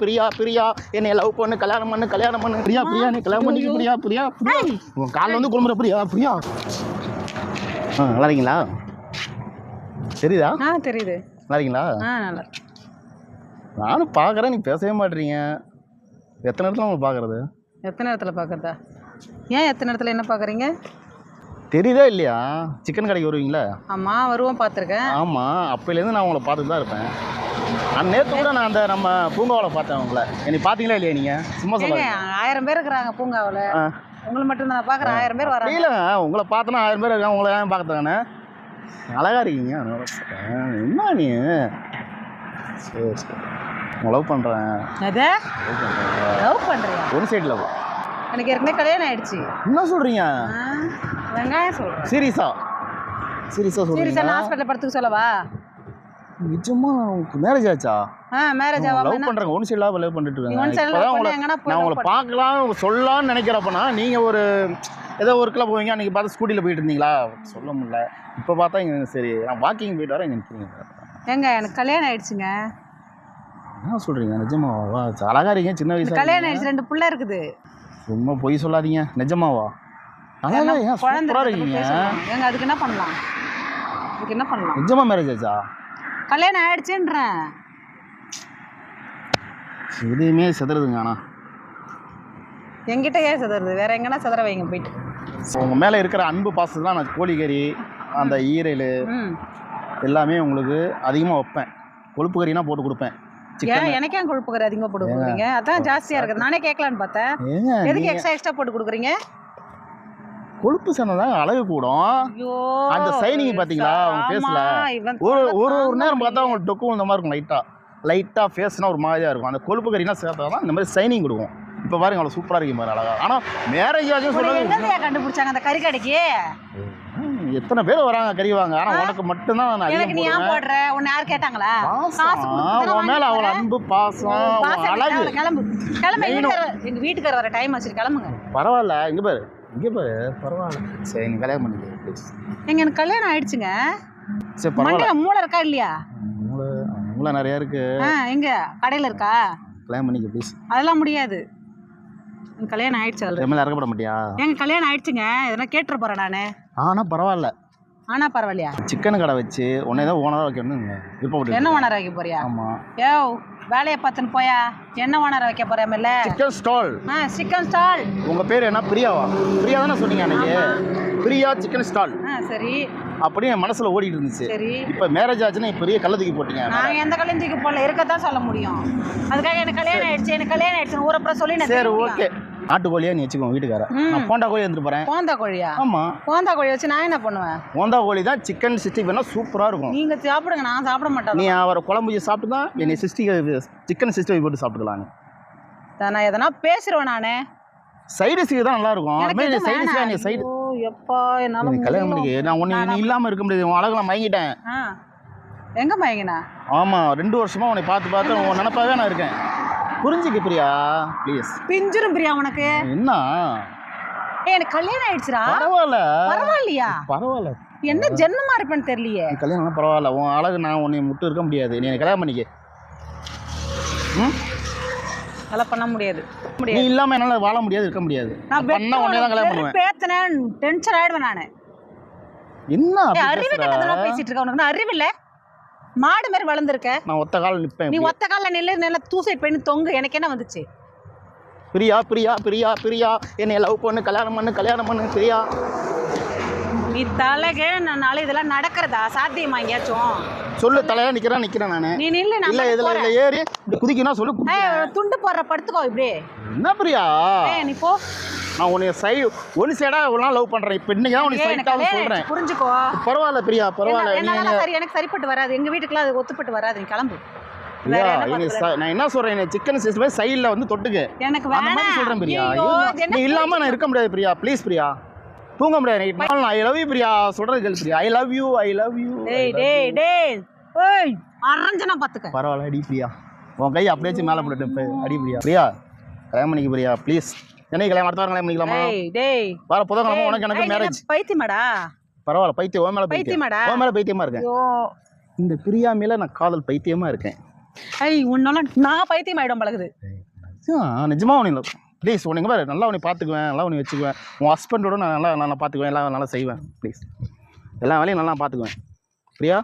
பிரியா பிரியா என்னை லவ் பண்ணு கல்யாணம் பண்ணு கல்யாணம் பண்ணு. பிரியா பிரியா நீ கல்யாணம் பண்ணிக்க பிரியா பிரியா பிரியா. உன் காலில் வந்து குழும்புற பிரியா பிரியா. ஆ நல்லா இருக்கீங்களா? தெரியுதா? ஆ தெரியுது. நல்லா இருக்கீங்களா? ஆ நல்லா. நானும் பார்க்குறேன் நீ பேசவே மாட்டீங்க எத்தனை இடத்துல உங்களுக்கு பார்க்குறது எத்தனை இடத்துல பார்க்குறதா ஏன் எத்தனை இடத்துல என்ன பார்க்குறீங்க தெரியுதா இல்லையா? சிக்கன் கடைக்கு வருவீங்களா? ஆமாம் வருவோம் பார்த்துருக்கேன். ஆமாம் அப்போலேருந்து நான் உங்களை பார்த்துட்டு தான் இருப்பேன். நான் நேற்று கூட நான் அந்த நம்ம பூங்காவில் பார்த்தேன் உங்களை. என்னை பார்த்தீங்களா இல்லையா நீங்கள் சும்மா சொல்லுங்க ஆயிரம் பேர் இருக்கிறாங்க பூங்காவில். உங்களை மட்டும் நான் பார்க்குறேன். ஆயிரம் பேர் வராங்க. இல்லை உங்களை பார்த்தனா ஆயிரம் பேர் இருக்காங்க உங்களை ஏன் பார்க்கத்தானே அழகா இருக்கீங்க. என்ன நீ? சரி சரி. லவ் பண்ணுறேன் எதை லவ் பண்ணுறேன் ஒரு சைடில் எனக்கு ஏற்கனவே கல்யாணம் ஆயிடுச்சு. என்ன சொல்கிறீங்க வெங்காயம் சொல்கிறேன் சீரியஸா? சீரியஸாக சரி சார் சொல்கிறீங்க நான் ஹாஸ்பிட்டலில் படுத்துக்க சொல்லவா? நிஜமா உங்களுக்கு மேரேஜ் ஆச்சா? ஆ மேரேஜ் ஆகாம லவ் பண்றாங்க ஒன் சைடாக லவ் பண்ணிட்டு இருக்காங்க பண்ணி எங்கனா போய் நான் உங்களை. பார்க்கலாம் சொல்லலாம்னு நினைக்கிறப்பனா நீங்கள் ஒரு ஏதோ ஒர்க்கில் போவீங்க அன்றைக்கி பார்த்து ஸ்கூட்டியில் போயிட்டு இருந்தீங்களா? சொல்ல முடியல. இப்போ பார்த்தா இங்கே சரி நான் வாக்கிங் போயிட்டு வரேன் இங்கே நிற்கிறீங்க ஏங்க எனக்கு கல்யாணம் ஆயிடுச்சுங்க. என்ன சொல்கிறீங்க நிஜமாவா அழகா இருக்கீங்க சின்ன வயசு கல்யாணம் ஆயிடுச்சு ரெண்டு பிள்ளை இருக்குது. சும்மா பொய் சொல்லாதீங்க நிஜமாவா? அழகா ஏன் குழந்தை சூப்பராக இருக்குது, இருக்கீங்க. ஏங்க அதுக்கு என்ன பண்ணலாம்? அதுக்கு என்ன பண்ணலாம்? நிஜமா மேரேஜ் ஆச்சா? கல்யாணம் ஆயிடுச்சுன்றேன் எதுவுமே செதுறதுங்க ஆனால் என்கிட்ட ஏன் சதுறது? வேற எங்கன்னா சதுர வைங்க போயிட்டு. உங்கள் மேலே இருக்கிற அன்பு பாசத்துலாம் நான் கோழிக்கறி அந்த ஈரல் ம். எல்லாமே உங்களுக்கு அதிகமாக வைப்பேன். கொழுப்பு கறினா போட்டு கொடுப்பேன். சிக்கன் ஏன்? எனக்கே கொழுப்பு கறி அதிகமாக போட்டு கொடுக்குறீங்க? அதான் ஜாஸ்தியாக இருக்குது? நானே கேட்கலான்னு பார்த்தேன். ஏங்க எதுக்கு நீங்க எக்ஸ்ட்ரா எக்ஸ்ட்ரா போட்டு கொடுக்குறீங்க? கொழுப்பு சனம் அழகு கூடும். அந்த shining பாத்தீங்களா அவங்க ஆமா, face ல? இவன் ஒரு ஒரு ஒரு நேரம் பார்த்தா. உங்களுக்கு டொக்கு இந்த மாதிரி இருக்கும் லைட்டாக லைட்டாக ஃபேஸ்னா ஒரு மாதிரியாக இருக்கும். அந்த கொழுப்பு கறினா சேர்த்தா தான் இந்த மாதிரி சைனிங் கொடுக்கும். இப்போ பாருங்க அவ்வளோ சூப்பராக இருக்கு பாரு அழகா. ஆனால் மேரேஜ் உன்னை சொல்லுங்க கண்டுபிடிச்சாங்க அந்த கறி கடைக்கு எத்தனை பேர் வராங்க கறி வாங்க. ஆனால் உனக்கு மட்டும்தான் நான் எனக்கு நீ அதிகம் ஏன் போடுவேன். போடுற? உன்னை யார் கேட்டாங்களா? காசு உன் மேலே அவ்வளோ அன்பு பாசம் அழகு. கிளம்பு. கிளம்பு எங்க வீட்டுக்காரர் வர டைம் ஆச்சு கிளம்புங்க. பரவாயில்ல இங்கே பாரு. இங்கே பாரு பரவாயில்ல. சரி நீ கல்யாணம் பண்ணிக்க. ப்ளீஸ் எங்க எனக்கு கல்யாணம் ஆயிடுச்சுங்க. சரி பரவாயில்ல. மண்டையில மூளை இருக்கா இல்லையா? மூளை மூளை நிறையா இருக்கு. ஆ எங்க? கடையில இருக்கா? கல்யாணம் பண்ணிக்க ப்ளீஸ் அதெல்லாம் முடியாது. எனக்கு கல்யாணம் ஆயிடுச்சு அதில் மேலே இறக்கப்பட மாட்டியா? எங்க கல்யாணம் ஆயிடுச்சுங்க. எதனா கேட்டுற போறேன் நானு. ஆனால் பரவாயில்ல. ஆனா பரவாயில்லையா? சிக்கன் கடை வச்சு உன்னை தான் ஓனராக வைக்கணும்னு விருப்பப்பட்டு என்ன ஓனர் வைக்க போறியா? ஆமாம் யோ வேலையை பார்த்துன்னு போயா? என்ன ஓனர் வைக்க போறியாமில்ல சிக்கன் ஸ்டால். ஆ சிக்கன் ஸ்டால். உங்கள் பேர் என்ன? பிரியாவா? பிரியா தானே சொன்னீங்க அன்னைக்கு? Priya chicken stall. ஆ சரி. அப்படின்னு என் மனசில் ஓடிட்டு இருந்துச்சு. சரி. இப்போ மேரேஜ் ஆச்சுன்னா இப்போ பெரிய கள்ள தூக்கி போட்டீங்க. நாங்க எந்த கல்யாணம் தூக்கி போடல. இருக்கத்தான் சொல்ல முடியும். அதுக்காக எனக்கு கல்யாணம் ஆயிடுச்சு எனக்கு கல்யாணம் ஆயிடுச்சு ஊரப்புறம் சொல்லி சரி ஓகே நாட்டுக்கோழியா நீ வச்சுக்கோ வீட்டுக்கார. நான் போண்டா கோழி எடுத்துட்டு போகிறேன் போந்தா கோழியா? ஆமாம் போந்தா கோழி வச்சு நான் என்ன பண்ணுவேன்? போண்டா கோழி தான் சிக்கன் சிக்ஸ்டி ஃபைவ்னா சூப்பராக இருக்கும். நீங்க சாப்பிடுங்க நான் சாப்பிட மாட்டேன். நீ அவரை குழம்பு வச்சு சாப்பிட்டு தான் என்னை சிக்ஸ்டி சிக்கன் சிக்ஸ்டி ஃபைவ் போட்டு சாப்பிட்டுக்கலாம் நான் எதனா பேசுறேன் நானு. சைடு சீக்கு தான் நல்லா இருக்கும். அது எனக்கு மாதிரி எதுவும் சைடு சீக்கா நீ. சைடு எப்பா என்னால கல்யாணம். பண்ணிக்க. நான் உன்னை நீ இல்லாமல் இருக்க முடியாது. உன் அழகு நான் மயங்கிட்டேன் எங்க மயங்கினா? ஆமாம் ரெண்டு வருஷமா உன்னை பார்த்து பார்த்து உன் நினப்பாவே நான் இருக்கேன். புரிஞ்சுக்க பிரியா? ப்ளீஸ் பிஞ்சிரும் பிரியா உனக்கு? என்ன? ஏய், எனக்கு கல்யாணம் ஆயிடுச்சுடா. பரவாயில்ல. பரவாயில்லையா? பரவாயில்ல. என்ன ஜென்மமா இருப்பேன்னு தெரியலையே. கல்யாணம் பரவாயில்ல. உன் அழகு நான் உன்னை முட்டு இருக்க முடியாது. நீ எனக்கு கல்யாணம் பண்ணிக்க. ம்? அதெல்லாம் பண்ண முடியாது. நீ இல்லாமல் என்னால் வாழ முடியாது இருக்க முடியாது. நான் பண்ணா உடனே தான் கல்யாணம் பண்ணுவேன். பேத்தினேன் டென்ஷன் ஆயிடுவேன் நானு. என்ன அறிவு? கட்டதெல்லாம் பேசிட்டு இருக்க உனக்கு. நான் அறிவு இல்ல. மாடு மாதிரி வளர்ந்துருக்க. நான் ஒத்த கால் நிற்பேன் நீ ஒத்த கால்ல நில்லு நல்லா தூசைட் பண்ணி தொங்கு. எனக்கு என்ன வந்துச்சு? பிரியா பிரியா பிரியா பிரியா. என்னை லவ் பண்ணு கல்யாணம் பண்ணு கல்யாணம் பண்ணு பிரியா. நீ தலைகே நாளை இதெல்லாம் நடக்கிறதா? சாத்தியமா எங்கேயாச்சும்? சொல்லு தலையா நிக்கிறேன் நிக்கிறேன் நானு. நீ நில்லு நான் இல்ல இதுல ஏறி குதிக்கணும் சொல்லு துண்டு போடுற படுத்துக்கோ இப்படி. என்ன பிரியா? ஏய் நீ போ. நான் உன்னை சை ஒன் சைடா இவ்வளோ நாள் லவ் பண்றேன். இப்போ இன்னைக்கு தான் உனக்கு சைட்டாக சொல்றேன். புரிஞ்சுக்கோ. பரவாயில்ல பிரியா பரவாயில்ல. நீ சரி எனக்கு சரிப்பட்டு வராது. எங்க வீட்டுக்குலாம் அது ஒத்துப்பட்டு வராது. நீ கிளம்பு. நான் என்ன சொல்றேன்? சிக்கன் சிக்ஸ்டி சைடில் வந்து தொட்டுக்கு. எனக்கு அந்த மாதிரி வேணாம். சொல்றேன் பிரியா. நீ இல்லாம நான் இருக்க முடியாது பிரியா. ப்ளீஸ் பிரியா. தூங்க முடியாது. நைட் நாள் ஐ லவ் யூ பிரியா. சொல்றது கேள் Priya. I love you I love you டேய் டேய் டேய். ஏய் அரஞ்சனா பாத்துக்க. பரவாயில்ல அடி பிரியா. உன் கை அப்படியே மேலே போட்டுட்டு அடி பிரியா. பிரியா பண்ணிக்க பிரியா. ப்ளீஸ் என்னைக்கு கல்யாணம் அடுத்த வாரம் கல்யாணம் பண்ணிக்கலாமா? டேய் வர புதன்கிழமை உனக்கு எனக்கு மேரேஜ் என்ன பைத்தியமாடா? பரவாயில்ல பைத்தியம் உன் மேலே பைத்தியம். பைத்தியமாடா? உன் மேலே பைத்தியமா இருக்கேன். இந்த பிரியா மேல நான் காதல் பைத்தியமா இருக்கேன். ஐய் உன்னால நான் பைத்தியம் ஆயிடும் பழகுது நிஜமா இல்லை. ப்ளீஸ் உன்னை பாரு. நல்லா உன்னை பார்த்துக்குவேன் நல்லா உன்னை வச்சுக்குவேன். உன் ஹஸ்பண்டோட நான் நல்லா நல்லா பார்த்துக்குவேன் எல்லாம் நல்லா செய்வேன். ப்ளீஸ் எல்லா வேலையும் நல்லா பார்த்துக்குவேன். பிரியா?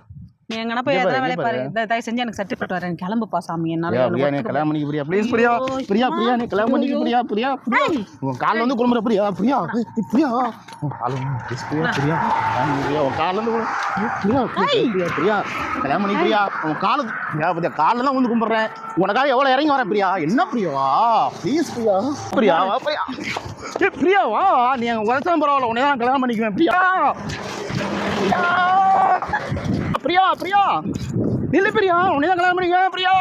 நீ எங்கன்னா போய் வேலையை இங்க பாரு. தயவு செஞ்சு எனக்கு சர்டிஃபிகேட் வரேன் கிளம்புப்பா சாமி. என்னால பிரியா நீ கல்யாணம் பண்ணிக்க பிரியா. ப்ளீஸ் பிரியா பிரியா பிரியா நீ கல்யாணம் பண்ணிக்க பிரியா பிரியா. பிரியா உன் காலில் வந்து குழும்புற பிரியா பிரியா பிரியா. உன் காலில் வந்து ப்ளீஸ் பிரியா பிரியா. கல்யாணம் பண்ணி பிரியா உன் காலில் வந்து குழு- பிரியா பிரியா பிரியா பிரியா. கல்யாணம் பண்ணி பிரியா. உன் காலு பிரியா பிரியா. காலில் தான் வந்து கும்பிட்றேன் உனக்காக எவ்வளோ இறங்கி வரேன் பிரியா? என்ன பிரியாவா ப்ளீஸ் பிரியா. பிரியா வா பிரியா. ஏய் பிரியா வா. நீ உழைச்சாலும் பரவாயில்ல. உன்னை தான் கல்யாணம் பண்ணிக்குவேன் பிரியா. பிரியா. பிரியா பிரியா. நில்லு பிரியா உன்னை தான் கல்யாணம் பண்ணிக்க பிரியா.